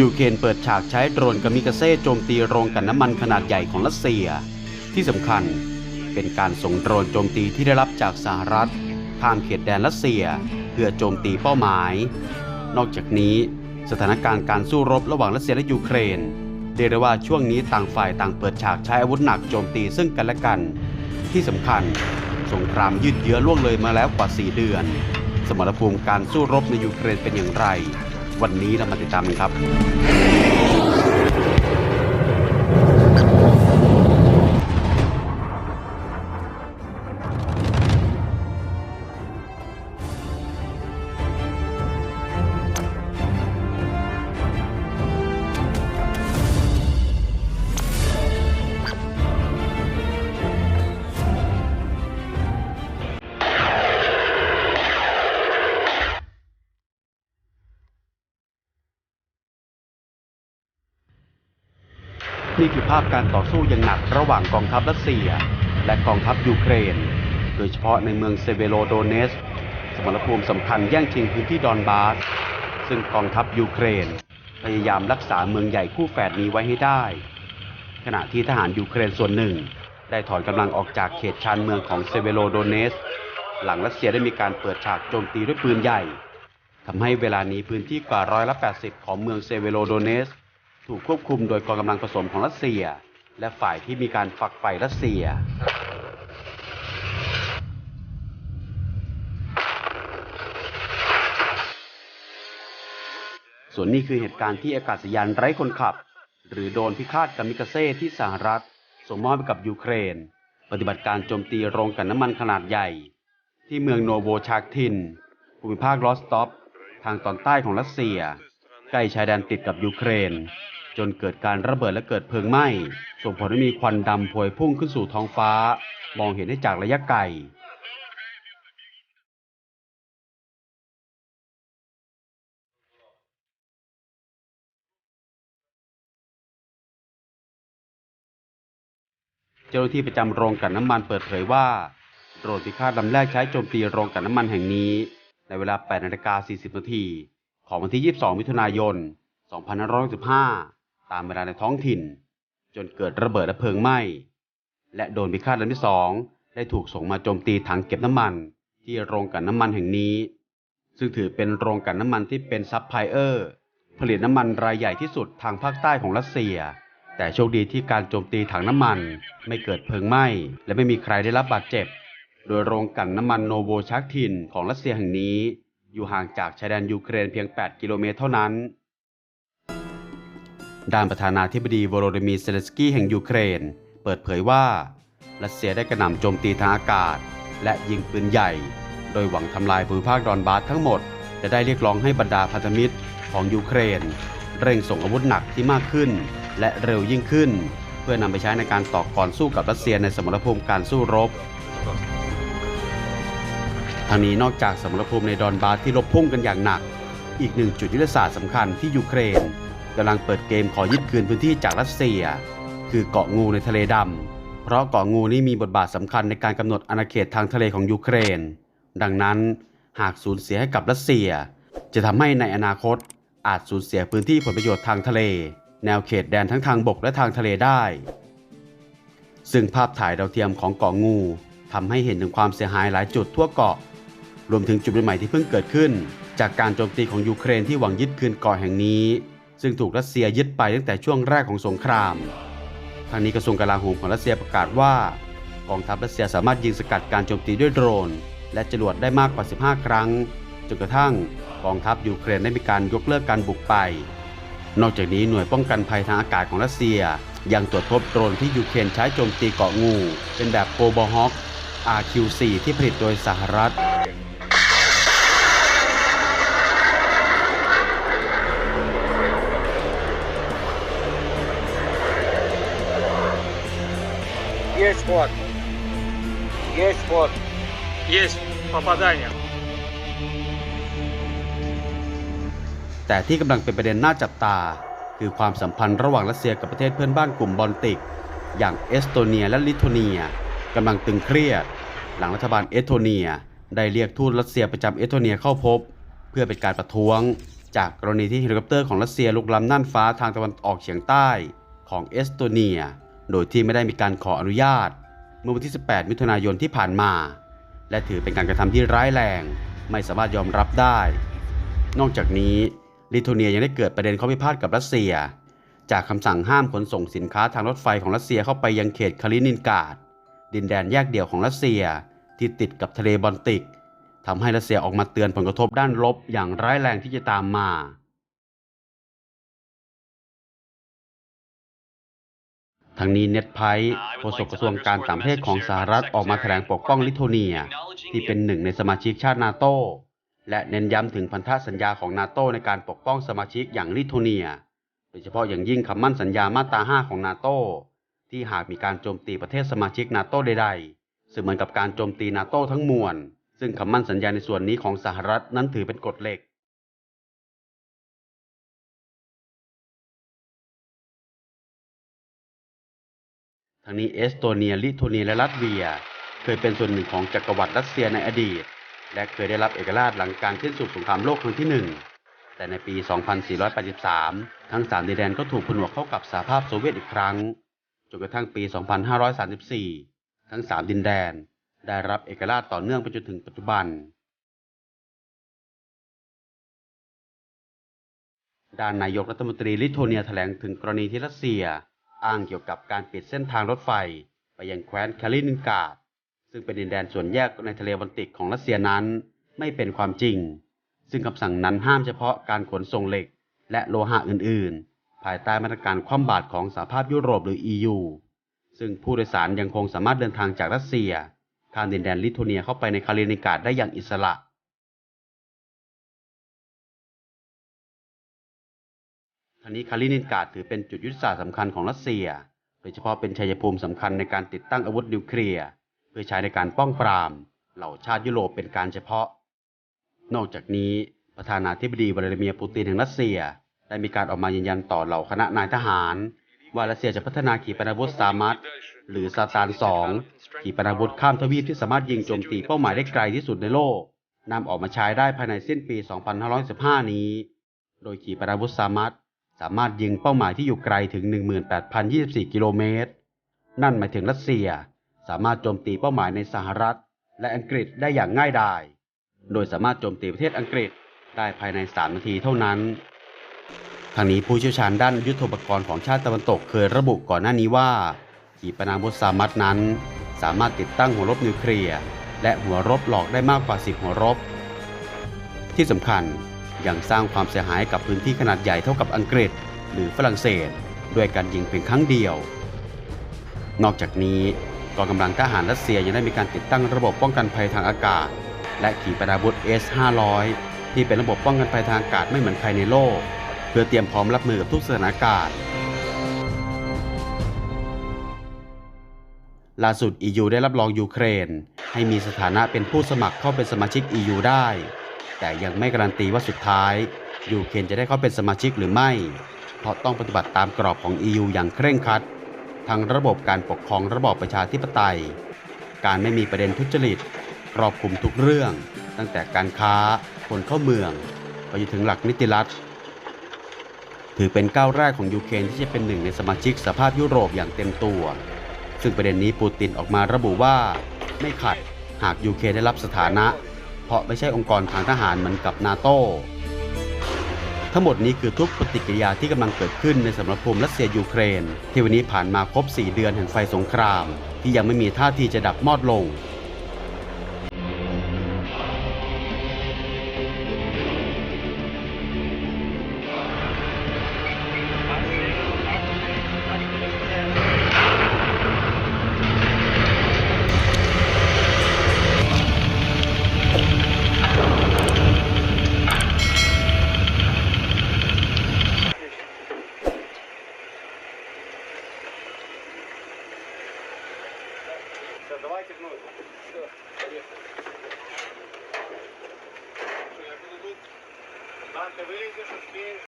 ยูเครนเปิดฉากใช้โดรนกามิกาเซ่โจมตีโรงกลั่นน้ำมันขนาดใหญ่ของรัสเซีย ที่สำคัญเป็นการส่งโดรนโจมตีที่ได้รับจากสหรัฐข้ามเขตแดนรัสเซีย เพื่อโจมตีเป้าหมาย นอกจากนี้สถานการณ์การสู้รบระหว่างรัสเซียและยูเครนเรียกได้ว่าช่วงนี้ต่างฝ่ายต่างเปิดฉากใช้อาวุธหนักโจมตีซึ่งกันและกัน ที่สำคัญสงครามยืดเยื้อล่วงเลยมาแล้วกว่า 4 เดือน สมรภูมิการสู้รบในยูเครนเป็นอย่างไร วันนี้เรามาติดตามกันครับ นี่คือภาพการต่อสู้อย่างหนักระหว่างกองทัพรัสเซีย และกองทัพยูเครน โดยเฉพาะในเมืองเซเวโรโดเนส สมรภูมิสำคัญแย่งชิงพื้นที่ดอนบาส ซึ่งกองทัพยูเครน พยายามรักษาเมืองใหญ่คู่แฝดนี้ไว้ให้ได้ ขณะที่ทหารยูเครนส่วนหนึ่ง ได้ถอนกำลังออกจากเขตชานเมืองของเซเวโรโดเนส หลังรัสเซียได้มีการเปิดฉากโจมตีด้วยปืนใหญ่ทำให้เวลานี้พื้นที่กว่าร้อยละ80 ของเมืองเซเวโรโดเนส ถูกควบคุมโดยกองกำลังผสมของรัสเซีย และฝ่ายที่มีการฝักใฝ่รัสเซีย ส่วนนี้คือเหตุการณ์ที่อากาศยานไร้คนขับ หรือโดรนพิฆาตกามิกาเซ่ที่สหรัฐส่งมอบให้กับยูเครน ปฏิบัติการโจมตีโรงกลั่นน้ำมันขนาดใหญ่ ที่เมืองโนโวชาคทินภูมิภาคลอสต็อปทางตอนใต้ของรัสเซีย ใกล้ชายแดนติดกับยูเครน จนเกิดการระเบิดและเกิดเพลิงไหม้ ส่งผลให้มีควันดำพวยพุ่งขึ้นสู่ท้องฟ้า มองเห็นได้จากระยะไกลเจ้าหน้าที่ประจำโรงกลั่นน้ำมันเปิดเผยว่าโดรนพิฆาตลำแรกใช้โจมตีโรงกลั่นน้ำมันแห่งนี้ ในเวลา 8นาฬิกา40 นาที ของวันที่ 22 มิถุนายน 2565 ตามเวลาในท้องถิ่น จนเกิดระเบิดและเพลิงไหม้ และโดนพิฆาตลำที่2ได้ถูกส่งมาโจมตีถังเก็บน้ำมัน ที่โรงกลั่นน้ำมันแห่งนี้ ซึ่งถือเป็นโรงกลั่นน้ำมันที่เป็นซับไพลเออร์ผลิตน้ำมันรายใหญ่ที่สุดทางภาคใต้ของรัสเซีย แต่โชคดีที่การโจมตีถังน้ำมันไม่เกิดเพลิงไหม้ และไม่มีใครได้รับบาดเจ็บ โดยโรงกลั่นน้ำมันโนโวชักทินของรัสเซียแห่งนี้ อยู่ห่างจากชายแดนยูเครนเพียง 8 กิโลเมตรเท่านั้น ด้านประธานาธิบดีโวโรดิมีร์เซเลสกี้แห่งยูเครน เปิดเผยว่า รัสเซียได้กระหน่ำโจมตีทางอากาศ และยิงปืนใหญ่ โดยหวังทำลายภูมิภาคดอนบาสทั้งหมดและได้เรียกร้องให้บรรดาพันธมิตรของยูเครน เร่งส่งอาวุธหนักที่มากขึ้น และเร็วยิ่งขึ้น เพื่อนำไปใช้ในการต่อกรสู้กับรัสเซียในสมรภูมิการสู้รบทางนี้นอกจากสมรภูมิในดอนบาสที่รบพุ่งกันอย่างหนัก อีกหนึ่งจุดยุทธศาสตร์สำคัญที่ยูเครน กำลังเปิดเกมขอยึดคืนพื้นที่จากรัสเซีย คือเกาะงูในทะเลดำ เพราะเกาะงูนี้มีบทบาทสำคัญในการกำหนดอาณาเขตทางทะเลของยูเครน ดังนั้นหากสูญเสียให้กับรัสเซีย จะทำให้ในอนาคตอาจสูญเสียพื้นที่ผลประโยชน์ทางทะเล แนวเขตแดนทั้งทางบกและทางทะเลได้ ซึ่งภาพถ่ายดาวเทียมของเกาะงูทำให้เห็นถึงความเสียหายหลายจุดทั่วเกาะ รวมถึงจุดใหม่ที่เพิ่งเกิดขึ้น จากการโจมตีของยูเครนที่หวังยึดคืนเกาะแห่งนี้ ซึ่งถูกรัสเซียยึดไปตั้งแต่ช่วงแรกของสงคราม ทางนี้กระทรวงกลาโหมของรัสเซียประกาศว่ากองทัพรัสเซียสามารถยิงสกัดการโจมตีด้วยโดรน และจรวดได้มากกว่า 15 ครั้ง จนกระทั่งกองทัพยูเครนได้มีการยกเลิกการบุกไป นอกจากนี้หน่วยป้องกันภัยทางอากาศของรัสเซีย ยังตรวจพบโดรนที่ยูเครนใช้โจมตีเกาะงู เป็นแบบโกบอฮอก RQ4 ที่ผลิตโดยสหรัฐ Есть ход. Есть ход. Есть попадание. แต่ที่กำลังเป็นประเด็นน่าจับตา คือความสัมพันธ์ระหว่างรัสเซียกับประเทศเพื่อนบ้านกลุ่มบอลติก อย่างเอสโตเนียและลิทัวเนียกำลังตึงเครียด หลังรัฐบาลเอสโตเนีย ได้เรียกทูตรัสเซียประจำเอสโตเนียเข้าพบ เพื่อเป็นการประท้วง จากกรณีที่เฮลิคอปเตอร์ของรัสเซียลุกล้ำน่านฟ้าทางตะวันออกเฉียงใต้ของเอสโตเนีย โดยที่ไม่ได้มีการขออนุญาต เมื่อวันที่ 18 มิถุนายนที่ผ่านมา และถือเป็นการกระทำที่ร้ายแรง ไม่สามารถยอมรับได้ นอกจากนี้ลิทัวเนียยังได้เกิดประเด็นข้อพิพาทกับรัสเซีย จากคำสั่งห้ามขนส่งสินค้าทางรถไฟของรัสเซียเข้าไปยังเขตคาลินินกาดดินแดนแยกเดี่ยวของรัสเซียที่ติดกับทะเลบอลติกทำให้รัสเซียออกมาเตือนผลกระทบด้านลบอย่างร้ายแรงที่จะตามมา ทั้งนี้เน็ตไพร์โฆษกกระทรวงการต่างประเทศของสหรัฐออกมาแถลงปกป้องลิทัวเนีย ที่เป็นหนึ่งในสมาชิกชาตินาโตและเน้นย้ำถึงพันธสัญญาของนาโตในการปกป้องสมาชิกอย่างลิทัวเนีย โดยเฉพาะอย่างยิ่งคำมั่นสัญญามาตรา5ของนาโตที่หากมีการโจมตีประเทศสมาชิกนาโตใดๆซึ่งเหมือนกับการโจมตีนาโตทั้งมวลซึ่งคำมั่นสัญญาในส่วนนี้ของสหรัฐนั้นถือเป็นกฎเหล็ก ทั้งนี้เอสโตเนีย ลิทัวเนีย และลัตเวีย เคยเป็นส่วนหนึ่งของจักรวรรดิรัสเซียในอดีต และเคยได้รับเอกราชหลังการสิ้นสุดสงครามโลกครั้งที่หนึ่งแต่ในปี 2483 ทั้งสามดินแดนก็ถูกผนวกเข้ากับสหภาพโซเวียตอีกครั้ง จนกระทั่งปี 2534 ทั้งสามดินแดน ได้รับเอกราชต่อเนื่องไปจนถึงปัจจุบันด้านนายกรัฐมนตรีลิทัวเนียแถลงถึงกรณีที่รัสเซีย อ้างเกี่ยวกับการปิดเส้นทางรถไฟ ไปยังแคว้นคาลินินกาดซึ่งเป็นดินแดนส่วนแยกในทะเลบอลติกของรัสเซียนั้นไม่เป็นความจริง ซึ่งคำสั่งนั้นห้ามเฉพาะการขนส่งเหล็ก และโลหะอื่น ๆ ภายใต้มาตรการคว่ำบาตรของสหภาพยุโรปหรือ EU ซึ่งผู้โดยสารยังคงสามารถเดินทางจากรัสเซียข้ามดินแดนลิทัวเนียเข้าไปในคาลินินกาดได้อย่างอิสระ ทั้งนี้คาลินินกาดถือเป็นจุดยุทธศาสตร์สำคัญของรัสเซีย โดยเฉพาะเป็นชัยภูมิสำคัญในการติดตั้งอาวุธนิวเคลียร์เพื่อใช้ในการป้องปราม เหล่าชาติยุโรปเป็นการเฉพาะ นอกจากนี้ประธานาธิบดีวลาดิเมียร์ปูตินแห่งรัสเซีย ได้มีการออกมายืนยันต่อเหล่าคณะนายทหาร ว่ารัสเซียจะพัฒนาขีปนาวุธซามัตหรือซาตาน2ขีปนาวุธข้ามทวีปที่สามารถยิงโจมตีเป้าหมายได้ไกลที่สุดในโลกนำออกมาใช้ได้ภายในสิ้นปี 2515 นี้ โดยขีปนาวุธซามัต สามารถยิงเป้าหมายที่อยู่ไกลถึง 18,024 กิโลเมตร นั่นหมายถึงรัสเซียสามารถโจมตีเป้าหมายในสหรัฐ และอังกฤษได้อย่างง่ายดาย โดยสามารถโจมตีประเทศอังกฤษได้ภายใน 3 นาทีเท่านั้น ทางนี้ผู้เชี่ยวชาญด้านยุทธปกรณ์ของชาติตะวันตกเคยระบุก่อนหน้านี้ว่า ขีปนาวุธซามัตนั้น สามารถติดตั้งหัวรบนิวเคลียร์และหัวรบหลอกได้มากกว่า 10 หัวรบ ที่สำคัญ ยังสร้างความเสียหายกับพื้นที่ขนาดใหญ่เท่ากับอังกฤษ หรือฝรั่งเศส ด้วยการยิงเพียงครั้งเดียว นอกจากนี้กองกำลังทหารรัสเซียยังได้มีการติดตั้งระบบป้องกันภัยทางอากาศ และขีปนาวุธ S-500 ที่เป็นระบบป้องกันภัยทางอากาศไม่เหมือนใครในโลก เพื่อเตรียมพร้อมรับมือกับทุกสถานการณ์ล่าสุด EU ได้รับรองยูเครน ให้มีสถานะเป็นผู้สมัครเข้าเป็นสมาชิก EU ได้ แต่ยังไม่การันตีว่าสุดท้ายยูเครนจะได้เข้าเป็นสมาชิกหรือไม่ เพราะต้องปฏิบัติตามกรอบของ EU อย่างเคร่งครัด ทั้งระบบการปกครองระบอบประชาธิปไตย การไม่มีประเด็นทุจริตครอบคลุมทุกเรื่อง ตั้งแต่การค้าคนเข้าเมืองไปจนถึงหลักนิติรัฐ ถือเป็นก้าวแรกของยูเครนที่จะเป็นหนึ่งในสมาชิกสภาพยุโรปอย่างเต็มตัว ซึ่งประเด็นนี้ปูตินออกมาระบุว่า ไม่ขัดหากยูเครนได้รับสถานะ เพราะไม่ใช่องค์กรทางทหารเหมือนกับนาโตทั้งหมดนี้คือทุกปฏิกิริยาที่กำลังเกิดขึ้นในสมรภูมิรัสเซียยูเครน ที่วันนี้ผ่านมาครบ 4 เดือนแห่งไฟสงคราม ที่ยังไม่มีท่าทีจะดับมอดลง